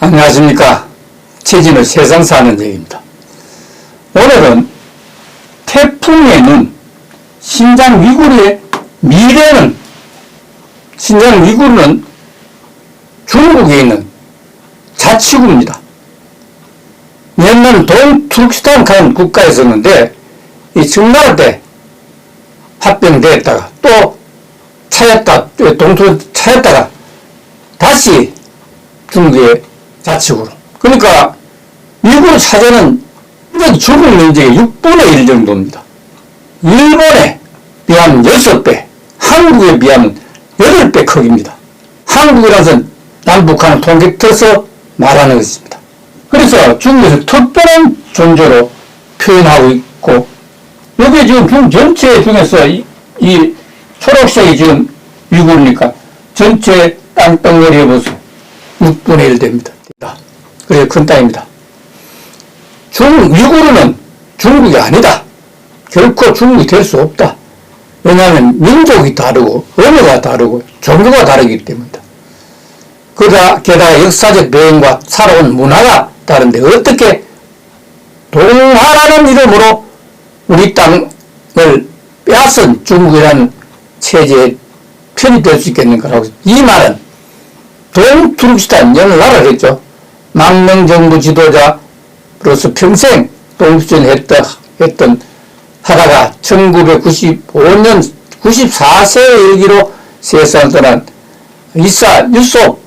안녕하십니까. 최진우 세상 사는 얘기입니다. 오늘은 태풍에는 신장 위구르의 미래는 신장 위구르는 중국에 있는 자치구입니다. 옛날 동투르키스탄 간 국가였었는데 이 청나라 때 합병됐다가 또 차였다 동투 차였다가 다시 중국의 자치구로. 그러니까 미국 사전은 중국 면적의 6분의 1 정도입니다. 일본에 비하면 6배, 한국에 비하면 8배 크기입니다. 한국이라는 것은 남북한을 통격해서 말하는 것입니다. 그래서 중국에서 특별한 존재로 표현하고 있고, 여기 지금 중 전체 중에서 이, 이 초록색이 지금 미국이니까 전체 땅덩어리에 보세요. 6분의 1 됩니다. 그래서 큰 땅입니다. 중, 위구르는 중국이 아니다. 결코 중국이 될 수 없다. 왜냐하면 민족이 다르고 언어가 다르고 종교가 다르기 때문이다. 그러다 게다가 역사적 배경과 살아온 문화가 다른데 어떻게 동화라는 이름으로 우리 땅을 빼앗은 중국이라는 체제에 편입될 수 있겠는가라고 이 말은 동투르키스탄 열나라겠죠. 망명 정부 지도자로서 평생 동수전 했다, 했던 하다가 1995년 94세의 일기로 세상 떠난 이사 유속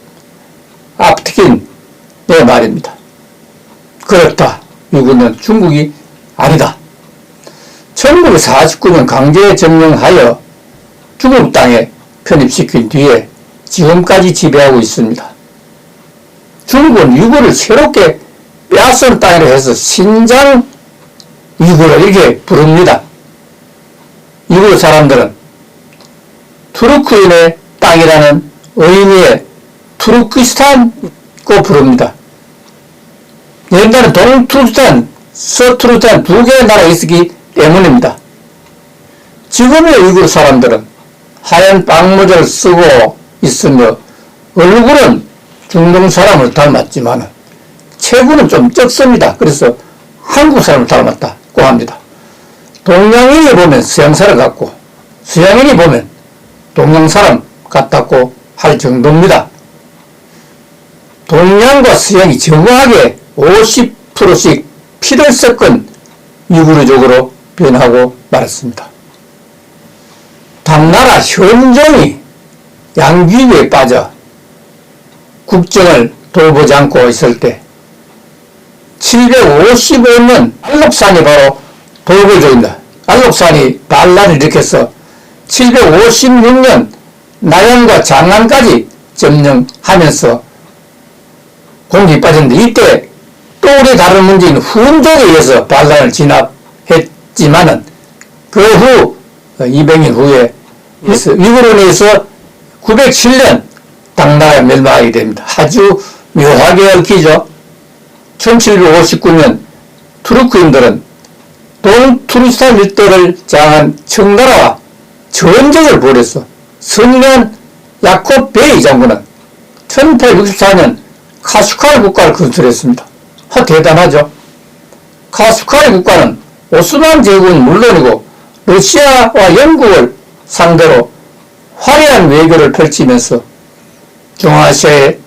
아프트킨의 말입니다. 그렇다. 이거는 중국이 아니다. 1949년 강제 점령하여 중국 땅에 편입시킨 뒤에 지금까지 지배하고 있습니다. 중국은 유구를 새롭게 빼앗은 땅이라 해서 신장 유구를 이렇게 부릅니다. 유구 사람들은 투르크인의 땅이라는 의미의 투르키스탄고 부릅니다. 옛날에 동투르스탄, 서투르스탄 두 개의 나라가 있었기 때문입니다. 지금의 우이gur 사람들은 하얀 빵모자를 쓰고 있으며 얼굴은 중동 사람을 닮았지만 체구는 좀 적습니다. 그래서 한국 사람을 닮았다고 합니다. 동양인이 보면 서양 사람 같고 서양인이 보면 동양 사람 같다고 할 정도입니다. 동양과 서양이 정확하게 50%씩 피를 섞은 유구르족으로 변하고 말았습니다. 당나라 현종이 양귀비에 빠져 국정을 돌보지 않고 있을 때 755년 알록산이 바로 돌고족입니다. 알록산이 반란을 일으켜서 756년 나양과 장안까지 점령하면서 공격이 빠졌는데 이때 또 우리 다른 문제인 훈족에 의해서 반란을 진압했지만은 그 후 200년 후에 위구르에 의해서 907년 당나라가 멸망하게 됩니다. 아주 묘하게 얽히죠. 1759년 투르크인들은 동투르스탄 일대를 장한 청나라와 전쟁을 벌였어. 성년 야콥 베이 장군은 1864년 카슈카르 국가를 건설했습니다. 하, 대단하죠. 카슈카르 국가는 오스만 제국은 물론이고 러시아와 영국을 상대로 화려한 외교를 펼치면서 중앙아시아의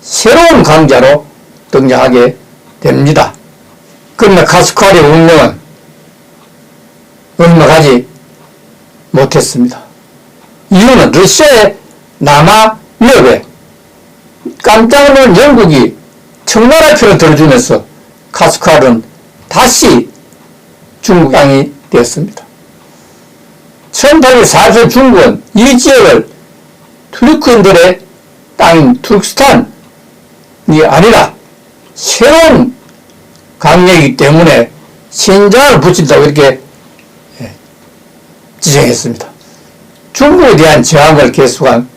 새로운 강자로 등장하게 됩니다. 그러나 카스카르의 운명은 얼마가지 못했습니다. 이유는 러시아의 남아 위협에 깜짝 놀란 영국이 청나라 편을 들어주면서 카스카르는 다시 중국 땅이 되었습니다. 1840년 중국은 이 지역을 투르크인들의 땅인 투르크스탄이 아니라 새로운 강력이기 때문에 신장을 붙인다고 이렇게 예, 지정했습니다. 중국에 대한 저항을 계속한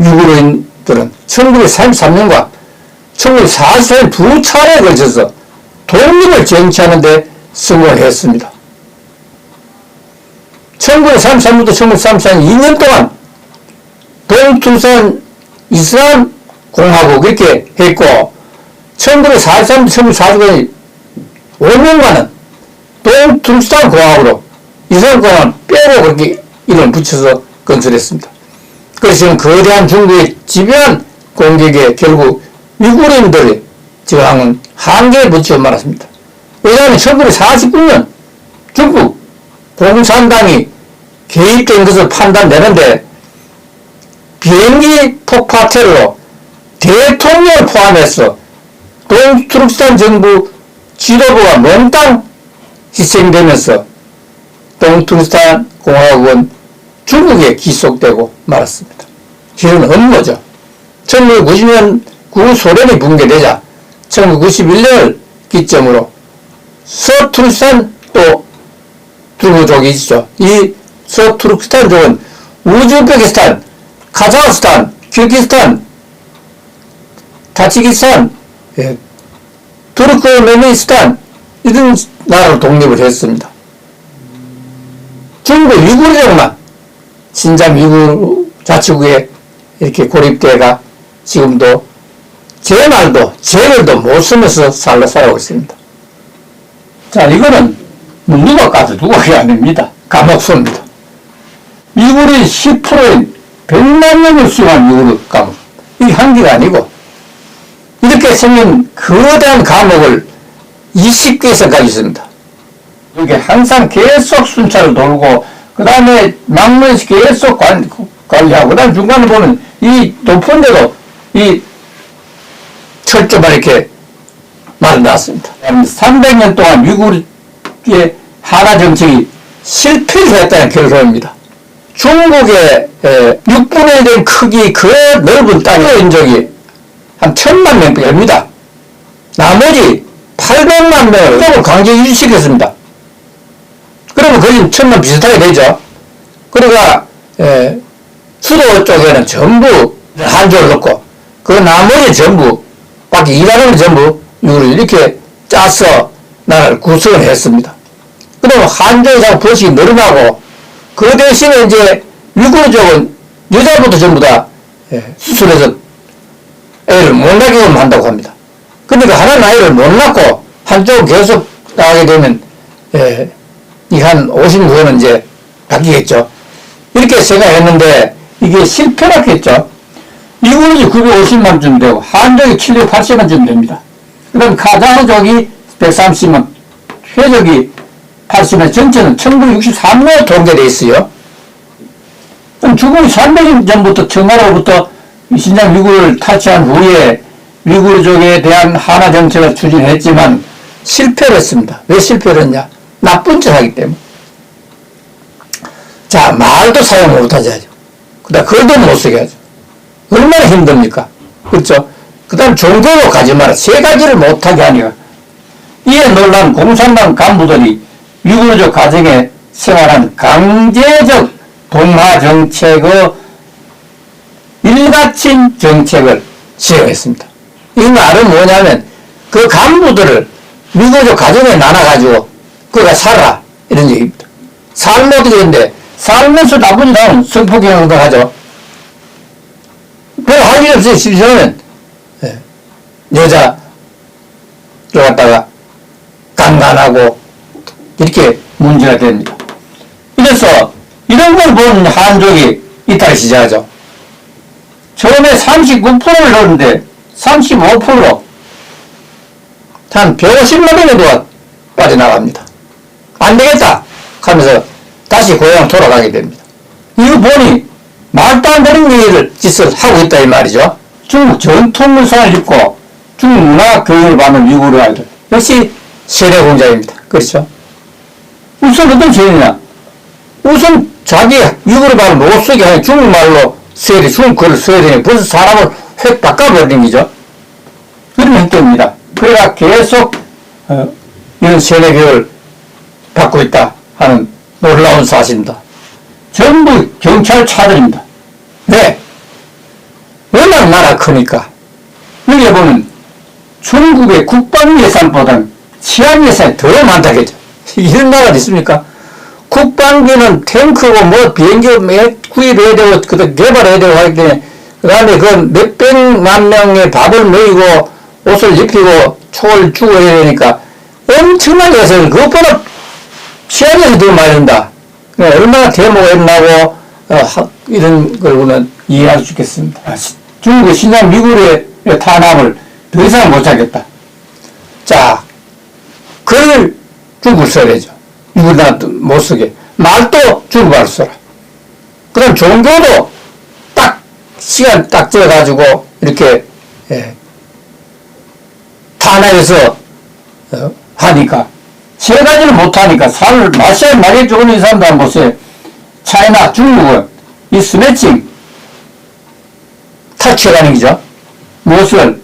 유구르인들은 1933년과 1944년 두 차례에 걸쳐서 독립을 쟁취하는 데 성공했습니다. 1933부터 1934년 2년 동안 동투산 이슬람 공화국 이렇게 했고 1943부터 1945년 5년간은 동투산 공화국으로 이슬람 공화국 빼고 그렇게 이름 붙여서 건설했습니다. 그래서 지금 거대한 중국의 집요한 공격에 결국 위구르인들의 저항은 한계에 붙이고 말았습니다. 왜냐하면 1949년 중국 공산당이 개입된 것을 판단되는데 비행기 폭파 테러로 대통령을 포함해서 동투르스탄 정부 지도부가 몽땅 희생되면서 동투르스탄 공화국은 중국에 기속되고 말았습니다. 이런 업무죠. 1990년 구소련이 붕괴되자 1991년을 기점으로 서투르스탄 또 투르족이 있죠. 이 서투르크스탄족은 우즈베키스탄, 카자흐스탄, 키르기스탄, 타치키스탄, 예, 투르크메니스탄 이런 나라로 독립을 했습니다. 중국 위구르족만 신장 위구르 자치구에 이렇게 고립돼가 지금도 제 말도 제를도 못 쓰면서 살러 살아오고 있습니다. 자, 이거는 뭐 누가 까도 누가 그게 아닙니다. 감옥소입니다. 미국의 10%인 100만 명을 수용한 미국의 감옥. 이게 한 개가 아니고, 이렇게 생긴 거대한 감옥을 20개에서 가지고 있습니다. 이게 항상 계속 순찰을 돌고, 그 다음에 막문에서 계속 관, 관리하고, 그 다음에 중간에 보면 이 높은 데도 이 철조만 이렇게 만들어놨습니다. 300년 동안 미국의 하나 정책이 실패를 했다는 결론입니다. 중국의 에, 6분의 1 크기 그 넓은 땅의 인적이 한 천만 명 됩니다. 나머지 800만 명을 강제 유지시켰습니다. 그러면 거의 천만 비슷하게 되죠. 그러니까 에, 수도 쪽에는 전부 한조를 넣고 그 나머지 전부 밖에 일하는 전부 이걸 이렇게 짜서 나라를 구성을 했습니다. 그러면 한조에서 버식이 늘어나고 그 대신에 이제 유구족은 여자부터 전부 다 예, 수술해서 애를 못 낳게끔 한다고 합니다. 그러니까 하나는 아이를 못 낳고 한쪽은 계속 나가게 되면 예, 이한 50년 후에는 이제 바뀌겠죠. 이렇게 생각했는데 이게 실패했겠죠. 미국이 950만 쯤 되고 한족이 780만 쯤 됩니다. 그럼 카자흐족이 130만, 회족이 80만, 전체는 1963년에 통계되어 있어요. 그럼 중국이 300년 전부터 청나라로부터 신장 미국을 타치한 후에 미국족에 대한 하나 정책을 추진했지만 실패를 했습니다. 왜 실패를 했냐? 나쁜 짓 하기 때문에. 자, 말도 사용 못 하게 하죠. 그 다음 글도 못 쓰게 하죠. 얼마나 힘듭니까? 그렇죠? 그 다음 종교로 가지 마라. 세 가지를 못하게 하니까. 이에 놀란 공산당 간부들이 유구적 가정에 생활한 강제적 동화 정책의 일가친 정책을 시행했습니다. 이 말은 뭐냐면 그 간부들을 미국적 가정에 나눠가지고 그가 살아 이런 얘기입니다. 살면 어떻게 되는데 살면서 나쁜 짓 하면 성폭행을 하죠. 별할일 없어요. 실제로는 예. 여자 를 갖다가 강간하고 이렇게 문제가 됩니다. 그래서 이런 걸 본 한족이 이탈 시작하죠. 처음에 39%를 넣었는데 35%로 한 150만 명이 도 빠져나갑니다. 안 되겠다 하면서 다시 고향 돌아가게 됩니다. 이거 보니 말도 안 되는 얘기를 짓을 하고 있다 이 말이죠. 중국 전통 물상을 입고 중국 문화 교육을 받는 미국의 아이들 역시 세례 공자입니다. 그렇죠? 우선 어떤 세례냐? 우선 자기 미국의 말을 못 쓰게 중국말로 세례, 중국 글을 써야 되니 벌써 사람을 획 바꿔버리는 거죠. 그런 행동입니다. 그래가 계속 어, 이런 세뇌 교육을 받고 있다 하는 놀라운 사실입니다. 전부 경찰 차들입니다. 왜? 워낙 나라 크니까. 여기 보면 중국의 국방 예산보다는 치안 예산이 더 많다겠죠. 이런 나라가 있습니까? 국방비는 탱크고 뭐 비행기 매- 구입해야 되고 그 개발해야 되고 때문에 그 다음에 그 몇백만 명의 밥을 먹이고 옷을 입히고 총을 주고 해야 되니까 엄청나게 해서 그것보다 치안에서 더 많이 든다. 그러니까 얼마나 대모가 일어나고 어, 하- 이런 걸 보면 이해할 수 있겠습니다. 아, 시- 중국의 신장 미국의 탄압을 더 이상 못 하겠다. 자, 글 중국을 써야 되죠. 미국나라도 못 쓰게. 말도 중국어로 써라. 그럼 종교도 딱, 시간 딱 재가지고, 이렇게, 예, 탄압해서, 어, 하니까. 세 가지를 못하니까, 살을 말이 좋은 이 사람도 한번 보세요. 차이나, 중국은, 이 스매칭, 타치라는 거죠. 무엇을,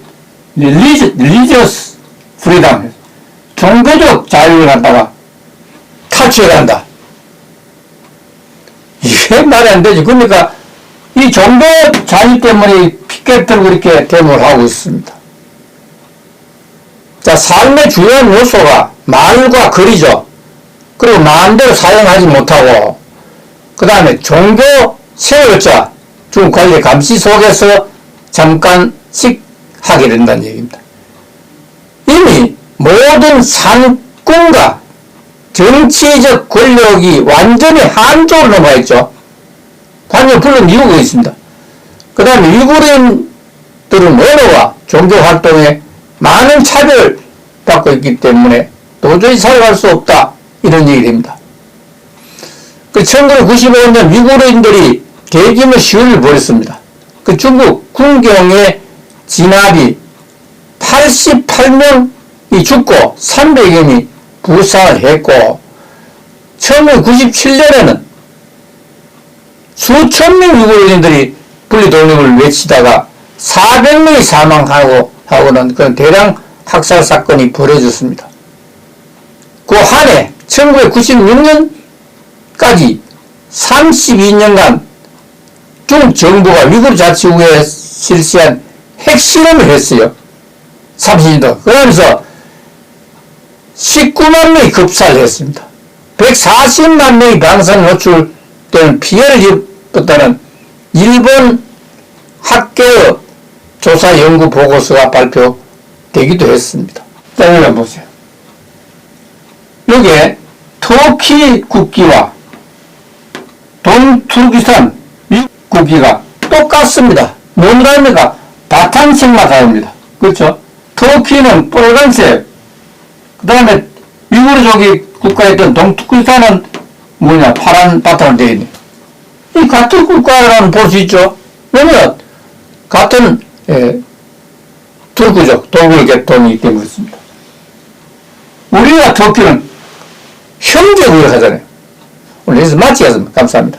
리지, 리지어스 프리덤, 종교적 자유를 갖다가 탈취해 간다. 이게 말이 안 되지. 그러니까 이 종교 자유 때문에 피켓 들고 이렇게 데모를 하고 있습니다. 자, 삶의 중요한 요소가 말과 글이죠. 그리고 마음대로 사용하지 못하고, 그 다음에 종교 세월자, 중국 관리 감시 속에서 잠깐씩 하게 된다는 얘기입니다. 이미 모든 상권과 정치적 권력이 완전히 한쪽으로 넘어가 있죠. 관련 물론 미국에 있습니다. 그 다음에 미국인들은 언어와 종교 활동에 많은 차별을 받고 있기 때문에 도저히 살아갈 수 없다. 이런 얘기 됩니다. 그 1995년 미국인들이 대규모 시위를 벌였습니다. 그 중국 군경의 진압이 88명이 죽고 300명이 부상을 했고 1997년에는 수천 명 유골인들이 분리독립을 외치다가 400명이 사망하고 하고는 그런 대량 학살 사건이 벌어졌습니다. 그 한 해 1996년까지 32년간 중국 정부가 위급 자치구에 실시한 핵실험을 했어요. 30년. 그러면서 19만 명이 급사를 했습니다. 140만 명이 방사능 노출되는 피해를 입었다는 일본 학계의 조사 연구 보고서가 발표되기도 했습니다. 자, 보세요. 여기에 터키 국기와 동투르키스 국기가 똑같습니다. 뭔 다릅니까? 바탕색만 다릅니다. 그렇죠? 터키는 빨간색, 그 다음에 미국의 저기 국가에 있던 동투르키스탄은 뭐냐? 파란 바탕으로 되어 있네. 이 같은 국가라는 볼 수 있죠? 왜냐면 같은 예, 투르크족, 도굴 계통이기 때문에 그렇습니다. 우리가 터키는 형제국을 하잖아요. 오늘 여기서 마치겠습니다. 감사합니다.